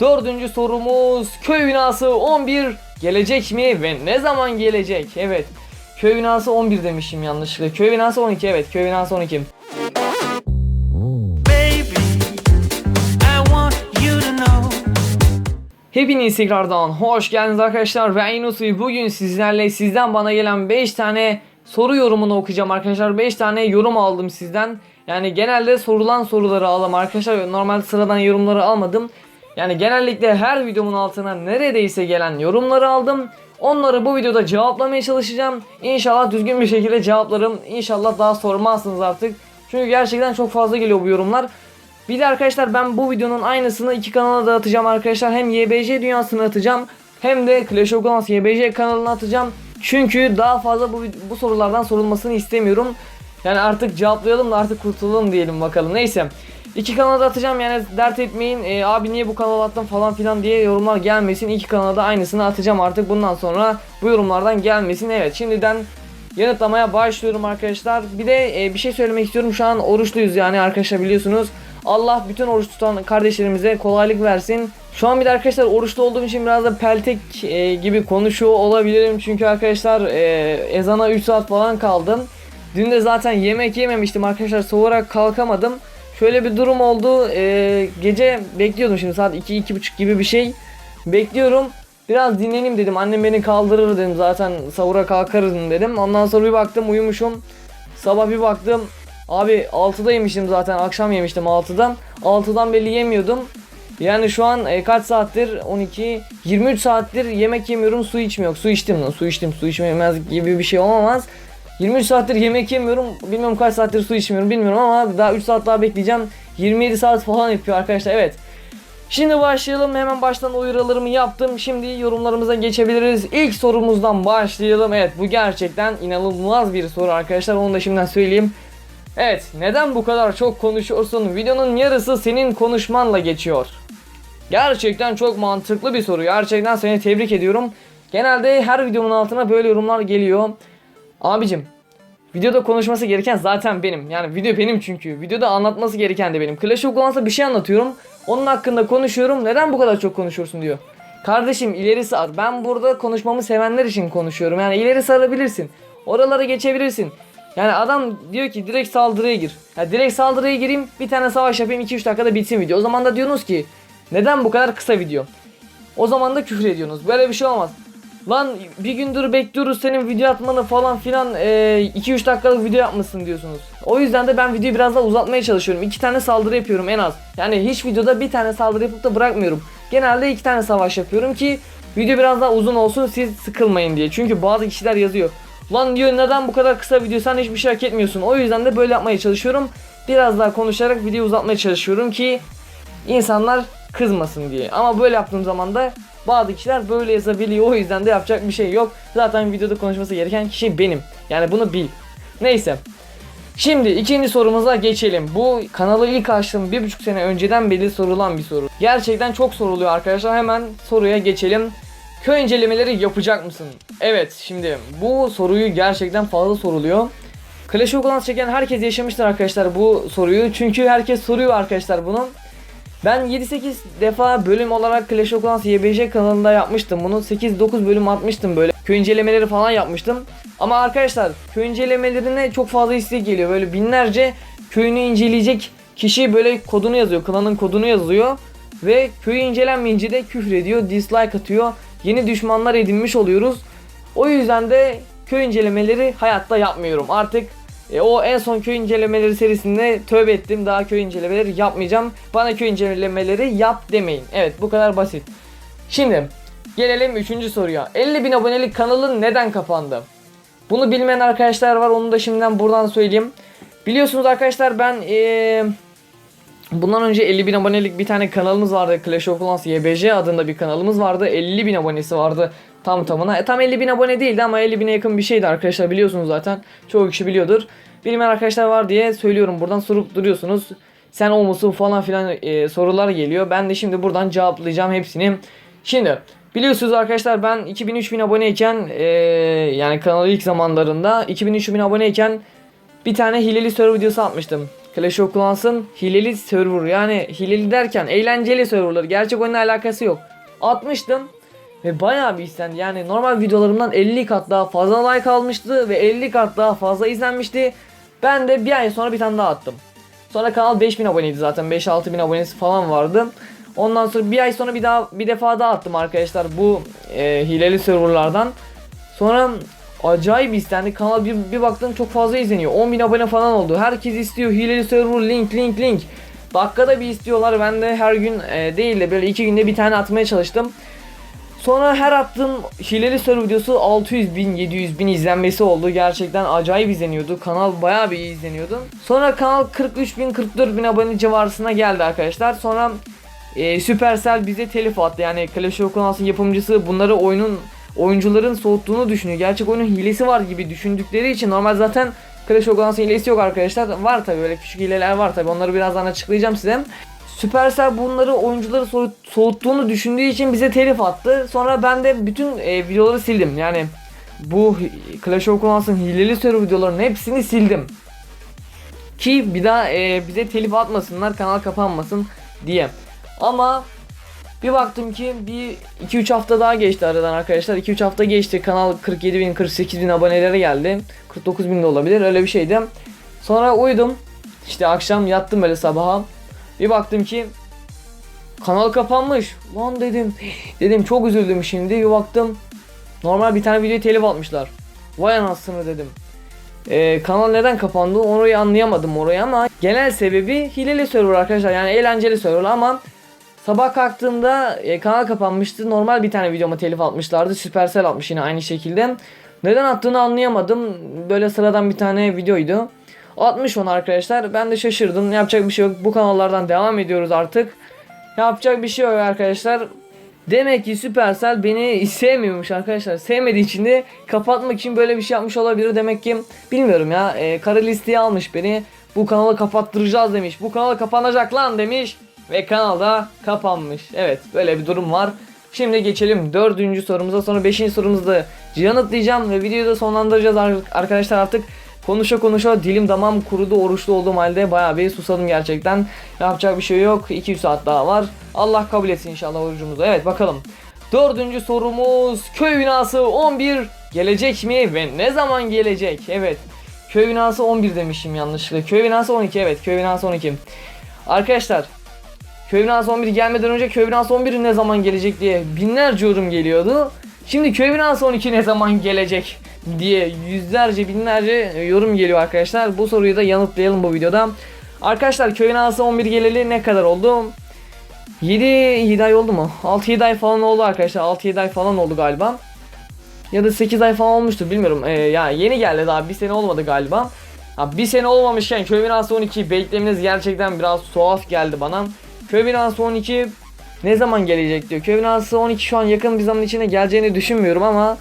Dördüncü sorumuz köy binası 11 gelecek mi ve ne zaman gelecek? Evet. Köy binası 11 demişim yanlışlıkla. Köy binası 12 evet. Köy binası 12. Baby, I want you to know. Hepiniz tekrardan hoş geldiniz arkadaşlar. Ben Yunus ve bugün sizlerle sizden bana gelen 5 tane soru yorumunu okuyacağım arkadaşlar. 5 tane yorum aldım sizden. Yani genelde sorulan soruları aldım arkadaşlar. Normal sıradan yorumları almadım. Yani genellikle her videomun altına neredeyse gelen yorumları aldım. Onları bu videoda cevaplamaya çalışacağım. İnşallah düzgün bir şekilde cevaplarım. İnşallah daha sormazsınız artık. Çünkü gerçekten çok fazla geliyor bu yorumlar. Bir de arkadaşlar ben bu videonun aynısını iki kanala da atacağım arkadaşlar. Hem YBC dünyasına atacağım hem de Clash of Clans YBC kanalına atacağım. Çünkü daha fazla bu, bu sorulardan sorulmasını istemiyorum. Yani artık cevaplayalım da artık kurtulalım diyelim bakalım. Neyse. İki kanala da atacağım yani dert etmeyin. Ee, abi niye bu kanala attın falan filan diye yorumlar gelmesin. İki kanala da aynısını atacağım artık bundan sonra bu yorumlardan gelmesin. Evet şimdiden yanıtlamaya başlıyorum arkadaşlar. Bir de e, bir şey söylemek istiyorum. Şu an oruçluyuz yani arkadaşlar biliyorsunuz. Allah bütün oruç tutan kardeşlerimize kolaylık versin. Şu an bir de arkadaşlar oruçlu olduğum için biraz da peltek e, gibi konuşuyor olabilirim. Çünkü arkadaşlar e, ezana 3 saat falan kaldım. Dün de zaten yemek yememiştim arkadaşlar. Soğurarak kalkamadım. Şöyle bir durum oldu. E, gece bekliyordum şimdi saat 2-2.30 gibi bir şey. Bekliyorum. Biraz dinleneyim dedim. Annem beni kaldırır dedim. Zaten sahura kalkarım dedim. Ondan sonra bir baktım uyumuşum. Sabah bir baktım. Abi 6'da yemiştim zaten. Akşam yemiştim 6'dan. 6'dan belli yemiyordum. Yani şu an e, kaç saattir? 12, 23 saattir yemek yemiyorum, su içmiyorum. Su içtim lan, su içtim, su içmemez gibi bir şey olamaz. 23 saattir yemek yemiyorum. Bilmiyorum kaç saattir su içmiyorum bilmiyorum ama daha 3 saat daha bekleyeceğim. 27 saat falan yapıyor arkadaşlar. Evet. Şimdi başlayalım. Hemen baştan uyarılarımı yaptım. Şimdi yorumlarımıza geçebiliriz. İlk sorumuzdan başlayalım. Evet bu gerçekten inanılmaz bir soru arkadaşlar. Onu da şimdiden söyleyeyim. Evet neden bu kadar çok konuşuyorsun? Videonun yarısı senin konuşmanla geçiyor. Gerçekten çok mantıklı bir soru. Gerçekten seni tebrik ediyorum. Genelde her videomun altına böyle yorumlar geliyor. Abicim videoda konuşması gereken zaten benim. Yani video benim çünkü. Videoda anlatması gereken de benim. Clash of Clans'ta bir şey anlatıyorum. Onun hakkında konuşuyorum. Neden bu kadar çok konuşuyorsun diyor. Kardeşim ileri sar. Ben burada konuşmamı sevenler için konuşuyorum. Yani ileri sarabilirsin. Oralara geçebilirsin. Yani adam diyor ki direkt saldırıya gir. Ya direkt saldırıya gireyim bir tane savaş yapayım 2-3 dakikada bitsin video. O zaman da diyorsunuz ki neden bu kadar kısa video? O zaman da küfür ediyorsunuz. Böyle bir şey olmaz. Lan bir gündür bekliyoruz senin video atmanı falan filan 2-3 dakikalık video yapmışsın diyorsunuz. O yüzden de ben videoyu biraz daha uzatmaya çalışıyorum. 2 tane saldırı yapıyorum en az. Yani hiç videoda bir tane saldırı yapıp da bırakmıyorum. Genelde 2 tane savaş yapıyorum ki video biraz daha uzun olsun siz sıkılmayın diye. Çünkü bazı kişiler yazıyor. Lan diyor neden bu kadar kısa video sen hiçbir şey hak etmiyorsun. O yüzden de böyle yapmaya çalışıyorum. Biraz daha konuşarak videoyu uzatmaya çalışıyorum ki insanlar kızmasın diye. Ama böyle yaptığım zaman da bazı kişiler böyle yazabiliyor. O yüzden de yapacak bir şey yok. Zaten videoda konuşması gereken kişi benim. Yani bunu bil. Neyse. Şimdi ikinci sorumuza geçelim. Bu kanalı ilk açtığım bir buçuk sene önceden beri sorulan bir soru. Gerçekten çok soruluyor arkadaşlar. Hemen soruya geçelim. Köy incelemeleri yapacak mısın? Evet şimdi bu soruyu gerçekten fazla soruluyor. Clash of Clans çeken herkes yaşamıştır arkadaşlar bu soruyu. Çünkü herkes soruyor arkadaşlar bunu. Ben 7-8 defa bölüm olarak Clash of Clans YBC kanalında yapmıştım bunu. 8-9 bölüm atmıştım böyle. Köy incelemeleri falan yapmıştım. Ama arkadaşlar köy incelemelerine çok fazla istek geliyor. Böyle binlerce köyünü inceleyecek kişi böyle kodunu yazıyor. Klanın kodunu yazıyor. Ve köyü incelenmeyince de küfür ediyor, dislike atıyor. Yeni düşmanlar edinmiş oluyoruz. O yüzden de köy incelemeleri hayatta yapmıyorum. Artık e, o en son köy incelemeleri serisinde tövbe ettim. Daha köy incelemeleri yapmayacağım. Bana köy incelemeleri yap demeyin. Evet bu kadar basit. Şimdi gelelim 3. soruya. 50 bin abonelik kanalın neden kapandı? Bunu bilmeyen arkadaşlar var. Onu da şimdiden buradan söyleyeyim. Biliyorsunuz arkadaşlar ben eee Bundan önce 50 bin abonelik bir tane kanalımız vardı. Clash of Clans YBC adında bir kanalımız vardı. 50 bin abonesi vardı tam tamına. E, tam 50 bin abone değildi ama 50 bine yakın bir şeydi arkadaşlar biliyorsunuz zaten. Çoğu kişi biliyordur. Bilmeyen arkadaşlar var diye söylüyorum buradan sorup duruyorsunuz. Sen o musun falan filan e, sorular geliyor. Ben de şimdi buradan cevaplayacağım hepsini. Şimdi biliyorsunuz arkadaşlar ben 2000-3000 aboneyken e, yani kanal ilk zamanlarında 2000-3000 aboneyken bir tane hileli server videosu atmıştım. Clash of Clans'ın hileli server yani hileli derken eğlenceli serverlar gerçek oyunla alakası yok. Atmıştım ve bayağı bir istendi yani normal videolarımdan 50 kat daha fazla like almıştı ve 50 kat daha fazla izlenmişti. Ben de bir ay sonra bir tane daha attım. Sonra kanal 5000 aboneydi zaten 5-6 bin abonesi falan vardı. Ondan sonra bir ay sonra bir daha bir defa daha attım arkadaşlar bu e, hileli serverlardan. Sonra acayip istendi. Kanal bir, bir baktım çok fazla izleniyor. 10 bin abone falan oldu. Herkes istiyor. Hileli server link link link. Dakikada bir istiyorlar. Ben de her gün e, değil de böyle iki günde bir tane atmaya çalıştım. Sonra her attığım hileli server videosu 600 bin 700 bin izlenmesi oldu. Gerçekten acayip izleniyordu. Kanal bayağı bir iyi izleniyordu. Sonra kanal 43 bin 44 bin abone civarısına geldi arkadaşlar. Sonra e, Supercell bize telif attı. Yani Clash of Clans'ın yapımcısı bunları oyunun oyuncuların soğuttuğunu düşünüyor. Gerçek oyunun hilesi var gibi düşündükleri için normal zaten Clash of Clans'ın hilesi yok arkadaşlar. Var tabi böyle küçük hileler var tabi. Onları birazdan açıklayacağım size. Supercell bunları oyuncuları soğut- soğuttuğunu düşündüğü için bize telif attı. Sonra ben de bütün e, videoları sildim. Yani bu Clash of Clans'ın hileli server videolarının hepsini sildim. Ki bir daha e, bize telif atmasınlar, kanal kapanmasın diye. Ama bir baktım ki bir 2-3 hafta daha geçti aradan arkadaşlar. 2-3 hafta geçti. Kanal 47 bin 48 bin abonelere geldi. 49 bin de olabilir öyle bir şeydi. Sonra uyudum. İşte akşam yattım böyle sabaha. Bir baktım ki kanal kapanmış. Lan dedim. Dedim çok üzüldüm şimdi. Bir baktım normal bir tane video telif atmışlar. Vay anasını dedim. Ee, kanal neden kapandı orayı anlayamadım orayı ama genel sebebi hileli server arkadaşlar yani eğlenceli server ama Sabah kalktığımda e, kanal kapanmıştı. Normal bir tane videoma telif atmışlardı. Supercell atmış yine aynı şekilde. Neden attığını anlayamadım. Böyle sıradan bir tane videoydu. Atmış onu arkadaşlar. Ben de şaşırdım. Yapacak bir şey yok. Bu kanallardan devam ediyoruz artık. Yapacak bir şey yok arkadaşlar. Demek ki Supercell beni sevmiyormuş arkadaşlar. Sevmediği için de kapatmak için böyle bir şey yapmış olabilir. Demek ki bilmiyorum ya. E, kara listeye almış beni. Bu kanalı kapattıracağız demiş. Bu kanal kapanacak lan demiş. Ve kanalda kapanmış. Evet böyle bir durum var. Şimdi geçelim dördüncü sorumuza sonra beşinci sorumuzu da yanıtlayacağım ve videoyu da sonlandıracağız ar- arkadaşlar artık konuşa konuşa dilim damam kurudu oruçlu olduğum halde bayağı bir susadım gerçekten. Yapacak bir şey yok 2-3 saat daha var. Allah kabul etsin inşallah orucumuzu. Evet bakalım. Dördüncü sorumuz köy binası 11 gelecek mi ve ne zaman gelecek? Evet köy binası 11 demişim yanlışlıkla. Köy binası 12 evet köy binası 12. Arkadaşlar Köy binası 11 gelmeden önce köy binası 11 ne zaman gelecek diye binlerce yorum geliyordu. Şimdi köy binası 12 ne zaman gelecek diye yüzlerce binlerce yorum geliyor arkadaşlar. Bu soruyu da yanıtlayalım bu videoda. Arkadaşlar köy binası 11 geleli ne kadar oldu? 7, 7 ay oldu mu? 6-7 ay falan oldu arkadaşlar. 6-7 ay falan oldu galiba. Ya da 8 ay falan olmuştur bilmiyorum. Ee, ya yeni geldi daha bir sene olmadı galiba. Ha, bir sene olmamışken köy binası 12 beklemeniz gerçekten biraz tuhaf geldi bana. Köy binası 12 ne zaman gelecek diyor. Köy binası 12 şu an yakın bir zaman içinde geleceğini düşünmüyorum ama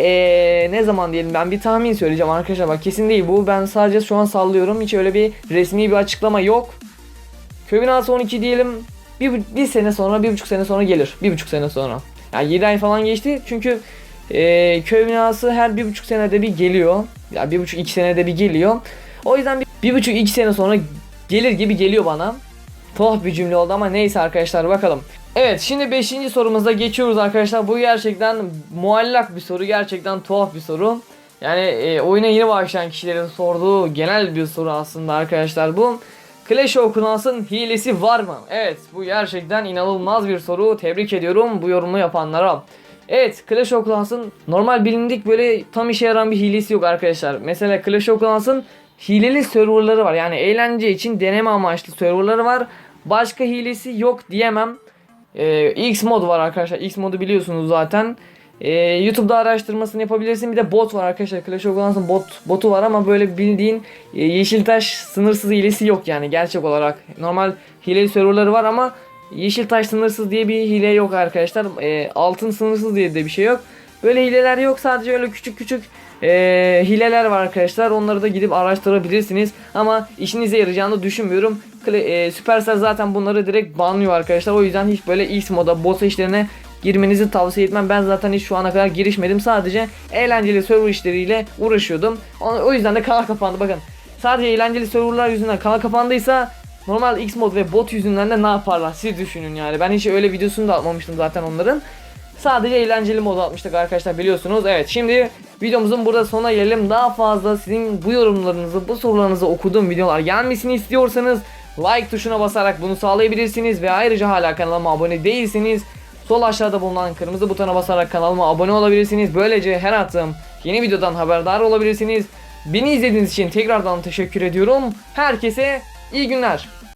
ee, ne zaman diyelim ben bir tahmin söyleyeceğim arkadaşlar bak kesin değil bu ben sadece şu an sallıyorum hiç öyle bir resmi bir açıklama yok. Köy binası 12 diyelim bir, bir sene sonra bir buçuk sene sonra gelir bir buçuk sene sonra. Yani 7 ay falan geçti çünkü ee, köy binası her bir buçuk senede bir geliyor. Ya bir buçuk iki senede bir geliyor. O yüzden bir, bir buçuk iki sene sonra gelir gibi geliyor bana. Tuhaf bir cümle oldu ama neyse arkadaşlar bakalım. Evet şimdi 5. sorumuza geçiyoruz arkadaşlar. Bu gerçekten muallak bir soru. Gerçekten tuhaf bir soru. Yani e, oyuna yeni başlayan kişilerin sorduğu genel bir soru aslında arkadaşlar bu. Clash of Clans'ın hilesi var mı? Evet bu gerçekten inanılmaz bir soru. Tebrik ediyorum bu yorumu yapanlara. Evet Clash of Clans'ın normal bilindik böyle tam işe yarayan bir hilesi yok arkadaşlar. Mesela Clash of Clans'ın hileli serverları var. Yani eğlence için deneme amaçlı serverları var. Başka hilesi yok diyemem. Ee, X mod var arkadaşlar. X modu biliyorsunuz zaten. Ee, YouTube'da araştırmasını yapabilirsin. Bir de bot var arkadaşlar. Clash of Clans'ın bot, botu var ama böyle bildiğin e, Yeşiltaş sınırsız hilesi yok yani gerçek olarak. Normal hileli serverları var ama Yeşiltaş sınırsız diye bir hile yok arkadaşlar. Ee, altın sınırsız diye de bir şey yok. Böyle hileler yok. Sadece öyle küçük küçük ee, hileler var arkadaşlar. Onları da gidip araştırabilirsiniz. Ama işinize yarayacağını düşünmüyorum. E, Supercell zaten bunları direkt banlıyor arkadaşlar. O yüzden hiç böyle X moda boss işlerine girmenizi tavsiye etmem. Ben zaten hiç şu ana kadar girişmedim. Sadece eğlenceli server işleriyle uğraşıyordum. O, yüzden de kanal kapandı. Bakın sadece eğlenceli serverlar yüzünden kanal kapandıysa normal X mod ve bot yüzünden de ne yaparlar siz düşünün yani. Ben hiç öyle videosunu da atmamıştım zaten onların. Sadece eğlenceli mod atmıştık arkadaşlar biliyorsunuz. Evet şimdi videomuzun burada sona gelelim. Daha fazla sizin bu yorumlarınızı, bu sorularınızı okuduğum videolar gelmesini istiyorsanız like tuşuna basarak bunu sağlayabilirsiniz ve ayrıca hala kanalıma abone değilseniz sol aşağıda bulunan kırmızı butona basarak kanalıma abone olabilirsiniz. Böylece her attığım yeni videodan haberdar olabilirsiniz. Beni izlediğiniz için tekrardan teşekkür ediyorum. Herkese iyi günler.